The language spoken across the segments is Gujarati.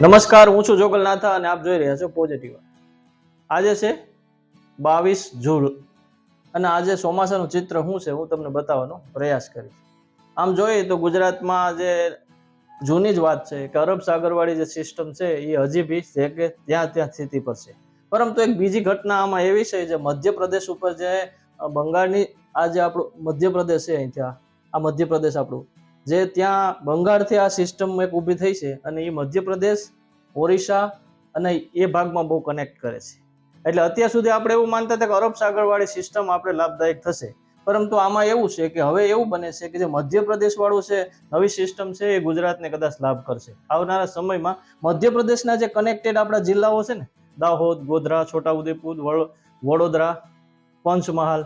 નમસ્કાર, હું છું જોગલનાથા અને આપ જોઈ રહ્યા છો પોઝિટિવ આજે છે બાવીસ જૂન અને આજે ચોમાસાનું ચિત્ર શું છે હું તમને બતાવવાનો પ્રયાસ કરીશ. આમ જોઈએ તો ગુજરાતમાં જે જૂની જ વાત છે કે અરબ સાગરવાળી જે સિસ્ટમ છે એ હજી બી છે કે ત્યાં ત્યાં સ્થિતિ પર છે. પરંતુ એક બીજી ઘટના આમાં એવી છે જે મધ્યપ્રદેશ ઉપર જે બંગાળની આ જે આપણું મધ્યપ્રદેશ છે અહીં ત્યાં આ મધ્યપ્રદેશ આપણું જે ત્યાં બંગાળથી આ સિસ્ટમ એક ઊભી થઈ છે અને એ મધ્યપ્રદેશ, ઓરિસ્સા અને એ ભાગમાં બહુ કનેક્ટ કરે છે. એટલે અત્યાર સુધી આપણે એવું માનતા હતા કે અરબ સાગરવાળી સિસ્ટમ આપણે લાભદાયક થશે. પરંતુ આમાં એવું છે કે હવે એવું બને છે કે જે મધ્યપ્રદેશવાળું છે, નવી સિસ્ટમ છે, એ ગુજરાતને કદાચ લાભ કરશે. આવનારા સમયમાં મધ્યપ્રદેશના જે કનેક્ટેડ આપણા જિલ્લાઓ છે ને, દાહોદ, ગોધરા, છોટાઉદેપુર, વડો- વડોદરા, પંચમહાલ,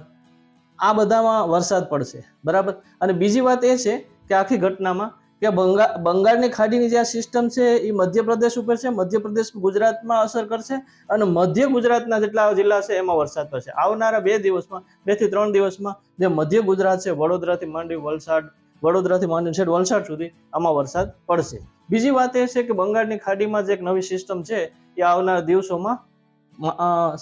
આ બધામાં વરસાદ પડશે. બરાબર? અને બીજી વાત એ છે આખી ઘટનામાં કે બંગાળ બંગાળની ખાડીની જે આ સિસ્ટમ છે એ મધ્યપ્રદેશ ઉપર છે, મધ્યપ્રદેશ ગુજરાતમાં અસર કરશે અને મધ્ય ગુજરાતના જેટલા જિલ્લા છે એમાં વરસાદ પડશે આવનારા બે દિવસમાં, બેથી ત્રણ દિવસમાં જે મધ્ય ગુજરાત છે, વડોદરાથી માંડી વલસાડ, વડોદરાથી માંડી છેક વલસાડ સુધી આમાં વરસાદ પડશે. બીજી વાત એ છે કે બંગાળની ખાડીમાં જે એક નવી સિસ્ટમ છે એ આવનારા દિવસોમાં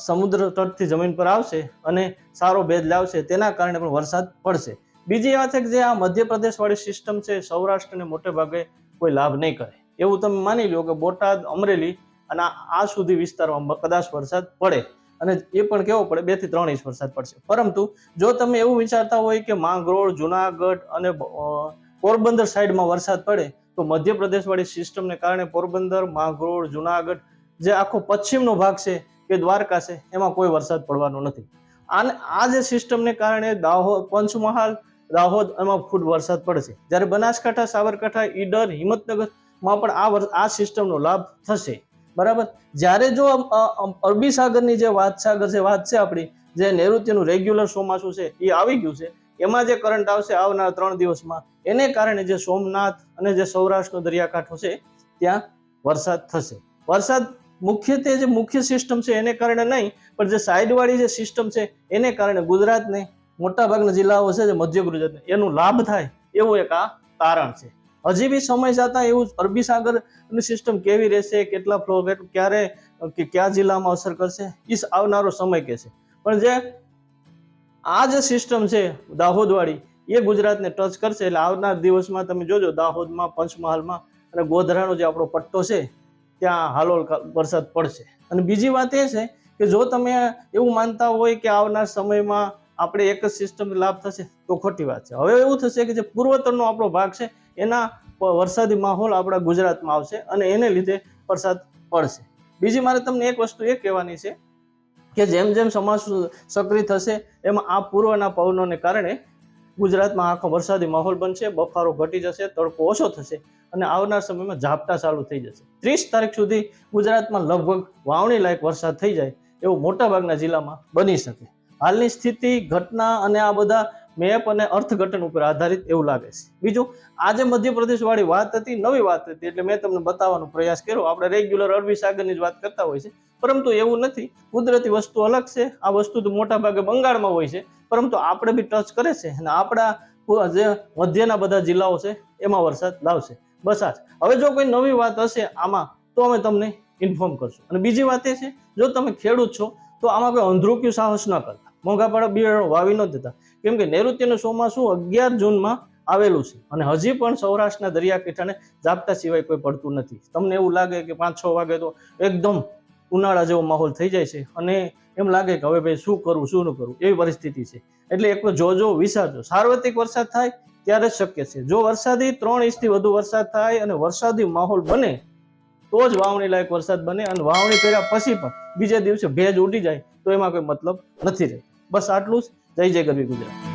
સમુદ્ર તટથી જમીન પર આવશે અને સારો ભેજ લાવશે, તેના કારણે પણ વરસાદ પડશે. બીજી વાત છે કે જે આ મધ્યપ્રદેશવાળી સિસ્ટમ છે, સૌરાષ્ટ્રને મોટે ભાગે કોઈ લાભ નહીં કરે. એવું તમે માની લો કે બોટાદ, અમરેલી અને આ- સુધી વિસ્તારમાં કદાચ વરસાદ પડે. અને એ પણ કેવો પડે, બેથી ત્રણ ઇંચ વરસાદ પડશે. પરંતુ જો તમે એવું વિચારતા હોય કે માંગરોળ જુનાગઢ અને પોરબંદર સાઈડમાં વરસાદ પડે, તો મધ્યપ્રદેશવાળી સિસ્ટમને કારણે પોરબંદર માંગરોળ જુનાગઢ જે આખો પશ્ચિમનો ભાગ છે, કે દ્વારકા છે, એમાં કોઈ વરસાદ પડવાનો નથી. આને, આ જે સિસ્ટમને કારણે દાહોદ, પંચમહાલ દાહોદ એમાં ફૂટ વરસાદ પડશે. જ્યારે બનાસકાંઠા, સાબરકાંઠા, ઈડર, હિંમતનગરમાં પણ આ આ સિસ્ટમનો લાભ થશે. બરાબર? જ્યારે જો અરબી સાગરની જે વાત સાગર છે, વાત છે આપણી, જે નૈઋત્યનું રેગ્યુલર ચોમાસું છે, એ આવી ગયું છે, એમાં જે કરંટ આવશે આવનારા ત્રણ દિવસમાં, એને કારણે જે સોમનાથ અને જે સૌરાષ્ટ્રનો દરિયાકાંઠો છે, ત્યાં વરસાદ થશે. વરસાદ મુખ્યત્વે જે મુખ્ય સિસ્ટમ છે, એને કારણે નહીં, પણ જે સાઈડવાળી જે સિસ્ટમ છે, એને કારણે ગુજરાતને મોટાભાગના જિલ્લાઓ છે જે મધ્ય ગુજરાતને. એનું લાભ થાય એવું એક આ તારણ છે. હજી બી સમય જતા એવું અરબી સાગરની સિસ્ટમ કેવી રહેશે, કેટલા ફ્લો ક્યારે, કે કયા જિલ્લામાં અસર કરશે એ આવનારો સમય કહેશે પણ જે આ જે સિસ્ટમ છે, દાહોદવાળી, એ ગુજરાતને ટચ કરશે એટલે આવનાર દિવસમાં તમે જોજો, દાહોદમાં, પંચમહાલમાં અને ગોધરાનો જે આપણો પટ્ટો છે, ત્યાં હાલોલ વરસાદ પડશે. અને બીજી વાત એ છે કે જો તમે એવું માનતા હોય કે આવનાર સમયમાં આપણે એક જ સિસ્ટમ લાભ થશે તો ખોટી વાત છે. હવે એવું થશે કે જે પૂર્વતરનો આપણો ભાગ છે, એના વરસાદી માહોલ આપણા ગુજરાતમાં આવશે અને એને લીધે વરસાદ પડશે. બીજી મારે તમને એક વસ્તુ એ કહેવાની છે કે જેમ જેમ સમાજ સક્રિય થશે, એમાં આ પૂર્વના પવનોને કારણે ગુજરાતમાં આખો વરસાદી માહોલ બનશે, બફારો ઘટી જશે, તડકો ઓછો થશે અને આવનાર સમયમાં ઝાપટા ચાલુ થઈ જશે. ત્રીસ તારીખ સુધી ગુજરાતમાં લગભગ વાવણી લાયક વરસાદ થઈ જાય એવું મોટાભાગના જિલ્લામાં બની શકે. હાલની સ્થિતિ, ઘટના અને આ બધા મેપ અને અર્થઘટન ઉપર આધારિત એવું લાગે છે. બીજું, આજે મધ્યપ્રદેશ વાળી વાત હતી, નવી વાત હતી, એટલે મેં તમને બતાવવાનો પ્રયાસ કર્યો. આપણે રેગ્યુલર અરબી સાગરની જ વાત કરતા હોય છે. પરંતુ એવું નથી. કુદરતી વસ્તુ અલગ છે. આ વસ્તુ તો મોટા ભાગે બંગાળમાં હોય છે. પરંતુ આપણે બી ટચ કરે છે અને આપણા જે મધ્યના બધા જિલ્લાઓ છે, એમાં વરસાદ લાવશે. બસ આ હવે જો કોઈ નવી વાત હશે આમાં, તો અમે તમને ઇન્ફોર્મ કરશું. અને બીજી વાત એ છે, જો તમે ખેડૂત છો, તો આમાં કોઈ અંધરૂક્યું સાહસ ન કરતા. મોંઘાપાડા બિયારણ વાવી ન દેતા. કેમ કે નૈઋત્યનું ચોમાસું અગિયાર જૂનમાં આવેલું છે અને હજી પણ સૌરાષ્ટ્રના દરિયાકાંઠાને જાપતા સિવાય કોઈ પડતું નથી. તમને એવું લાગે કે પાંચ છ વાગે તો એકદમ ઉનાળા જેવો માહોલ થઈ જાય છે અને એમ લાગે કે હવે ભાઈ શું કરવું શું ન કરવું એવી પરિસ્થિતિ છે. એટલે એક જોજો વિચારજો સાર્વત્રિક વરસાદ થાય ત્યારે જ શક્ય છે. જો વરસાદી ત્રણ ઇંચથી વધુ વરસાદ થાય અને વરસાદી માહોલ બને, તો જ વાવણી લાયક વરસાદ બને અને વાવણી કર્યા પછી પણ બીજે દિવસે ભેજ ઉડી જાય તો એમાં કોઈ મતલબ નથી રહેતો. બસ આટલું જ. જય જય ગરવી ગુજરાત.